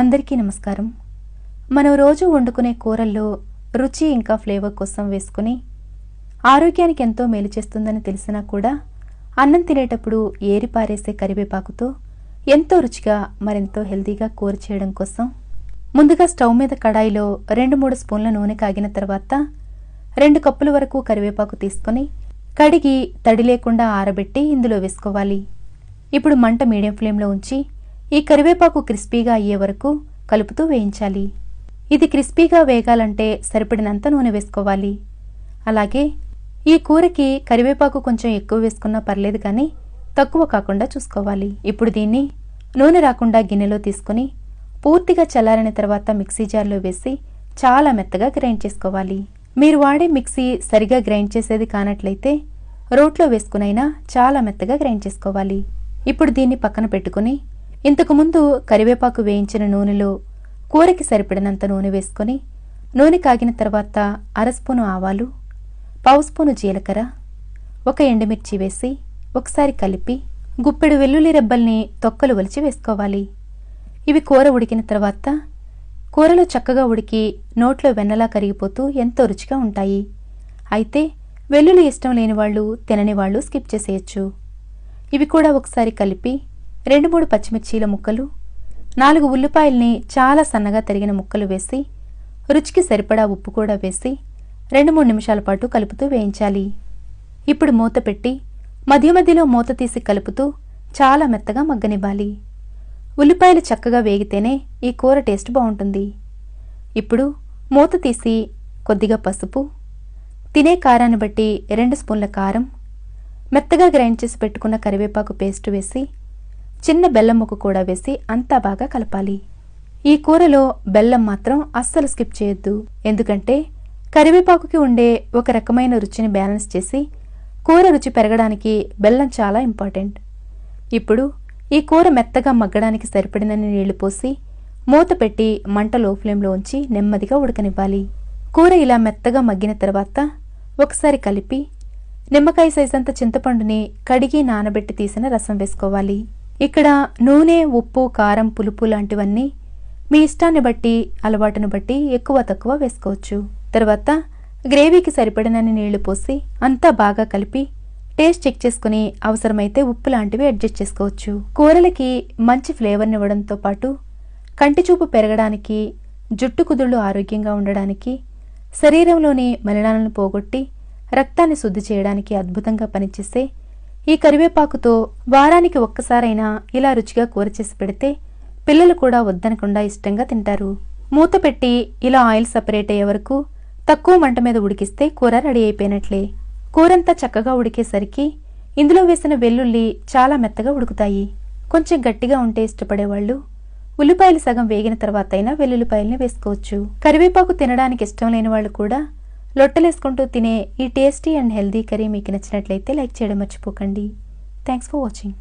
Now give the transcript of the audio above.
అందరికీ నమస్కారం. మనం రోజు వండుకునే కూరల్లో రుచి ఇంకా ఫ్లేవర్ కోసం వేసుకుని ఆరోగ్యానికి ఎంతో మేలు చేస్తుందని తెలిసినా కూడా అన్నం తినేటప్పుడు ఏరి పారేసే కరివేపాకుతో ఎంతో రుచిగా మరెంతో హెల్తీగా కూర చేయడం కోసం ముందుగా స్టవ్ మీద కడాయిలో రెండు మూడు స్పూన్ల నూనె కాగిన తర్వాత రెండు కప్పుల వరకు కరివేపాకు తీసుకొని కడిగి తడి లేకుండా ఆరబెట్టి ఇందులో వేసుకోవాలి. ఇప్పుడు మంట మీడియం ఫ్లేమ్లో ఉంచి ఈ కరివేపాకు క్రిస్పీగా అయ్యే వరకు కలుపుతూ వేయించాలి. ఇది క్రిస్పీగా వేగాలంటే సరిపడినంత నూనె వేసుకోవాలి. అలాగే ఈ కూరకి కరివేపాకు కొంచెం ఎక్కువ వేసుకున్నా పర్లేదు కానీ తక్కువ కాకుండా చూసుకోవాలి. ఇప్పుడు దీన్ని నూనె రాకుండా గిన్నెలో తీసుకొని పూర్తిగా చల్లారిన తర్వాత మిక్సీ జార్లో వేసి చాలా మెత్తగా గ్రైండ్ చేసుకోవాలి. మీరు వాడే మిక్సీ సరిగా గ్రైండ్ చేసేది కానట్లయితే రోట్లో వేసుకునైనా చాలా మెత్తగా గ్రైండ్ చేసుకోవాలి. ఇప్పుడు దీన్ని పక్కన పెట్టుకుని ఇంతకుముందు కరివేపాకు వేయించిన నూనెలో కూరకి సరిపడినంత నూనె వేసుకొని నూనె కాగిన తర్వాత అర స్పూను ఆవాలు పావు స్పూను జీలకర్ర ఒక ఎండుమిర్చి వేసి ఒకసారి కలిపి గుప్పెడు వెల్లుల్లి రెబ్బల్ని తొక్కలు ఒలిచి వేసుకోవాలి. ఇవి కూర ఉడికిన తర్వాత కూరలో చక్కగా ఉడికి నోట్లో వెన్నలా కరిగిపోతూ ఎంతో రుచిగా ఉంటాయి. అయితే వెల్లుల్లి ఇష్టం లేని వాళ్ళు తినని వాళ్ళు స్కిప్ చేసేయచ్చు. ఇవి కూడా ఒకసారి కలిపి రెండు మూడు పచ్చిమిర్చీల ముక్కలు నాలుగు ఉల్లిపాయల్ని చాలా సన్నగా తరిగిన ముక్కలు వేసి రుచికి సరిపడా ఉప్పు కూడా వేసి రెండు మూడు నిమిషాల పాటు కలుపుతూ వేయించాలి. ఇప్పుడు మూత పెట్టి మధ్య మధ్యలో మూత తీసి కలుపుతూ చాలా మెత్తగా మగ్గనివ్వాలి. ఉల్లిపాయలు చక్కగా వేగితేనే ఈ కూర టేస్ట్ బాగుంటుంది. ఇప్పుడు మూత తీసి కొద్దిగా పసుపు తినే కారాన్ని బట్టి రెండు స్పూన్ల కారం మెత్తగా గ్రైండ్ చేసి పెట్టుకున్న కరివేపాకు పేస్ట్ వేసి చిన్న బెల్లం ముక్క కూడా వేసి అంతా బాగా కలపాలి. ఈ కూరలో బెల్లం మాత్రం అస్సలు స్కిప్ చేయొద్దు. ఎందుకంటే కరివేపాకుకి ఉండే ఒక రకమైన రుచిని బ్యాలెన్స్ చేసి కూర రుచి పెరగడానికి బెల్లం చాలా ఇంపార్టెంట్. ఇప్పుడు ఈ కూర మెత్తగా మగ్గడానికి సరిపడినన్ని నీళ్ళు పోసి మూత పెట్టి మంట లో ఫ్లేమ్లో ఉంచి నెమ్మదిగా ఉడకనివ్వాలి. కూర ఇలా మెత్తగా మగ్గిన తర్వాత ఒకసారి కలిపి నిమ్మకాయ సైజంత చింతపండుని కడిగి నానబెట్టి తీసిన రసం వేసుకోవాలి. ఇక్కడ నూనె ఉప్పు కారం పులుపు లాంటివన్నీ మీ ఇష్టాన్ని బట్టి అలవాటును బట్టి ఎక్కువ తక్కువ వేసుకోవచ్చు. తర్వాత గ్రేవీకి సరిపడినన్ని నీళ్ళు పోసి అంతా బాగా కలిపి టేస్ట్ చెక్ చేసుకుని అవసరమైతే ఉప్పు లాంటివి అడ్జస్ట్ చేసుకోవచ్చు. కూరలకి మంచి ఫ్లేవర్ని ఇవ్వడంతో పాటు కంటి చూపు పెరగడానికి జుట్టు కుదుళ్ళు ఆరోగ్యంగా ఉండడానికి శరీరంలోని మలినాలను పోగొట్టి రక్తాన్ని శుద్ధి చేయడానికి అద్భుతంగా పనిచేసే ఈ కరివేపాకుతో వారానికి ఒక్కసారైనా ఇలా రుచిగా కూర చేసి పెడితే పిల్లలు కూడా వద్దనకుండా ఇష్టంగా తింటారు. మూత పెట్టి ఇలా ఆయిల్ సపరేట్ అయ్యే వరకు తక్కువ మంట మీద ఉడికిస్తే కూర రెడీ అయిపోయినట్లే. కూరంతా చక్కగా ఉడికేసరికి ఇందులో వేసిన వెల్లుల్లి చాలా మెత్తగా ఉడుకుతాయి. కొంచెం గట్టిగా ఉంటే ఇష్టపడేవాళ్ళు ఉల్లిపాయలు సగం వేగిన తర్వాత అయినా వెల్లుల్లిపాయల్ని వేసుకోవచ్చు. కరివేపాకు తినడానికి ఇష్టం లేని వాళ్ళు కూడా లొట్టలేసుకుంటూ తినే ఈ టేస్టీ అండ్ హెల్దీ కర్రీ మీకు నచ్చినట్లయితే లైక్ చేయడం మర్చిపోకండి. Thanks for watching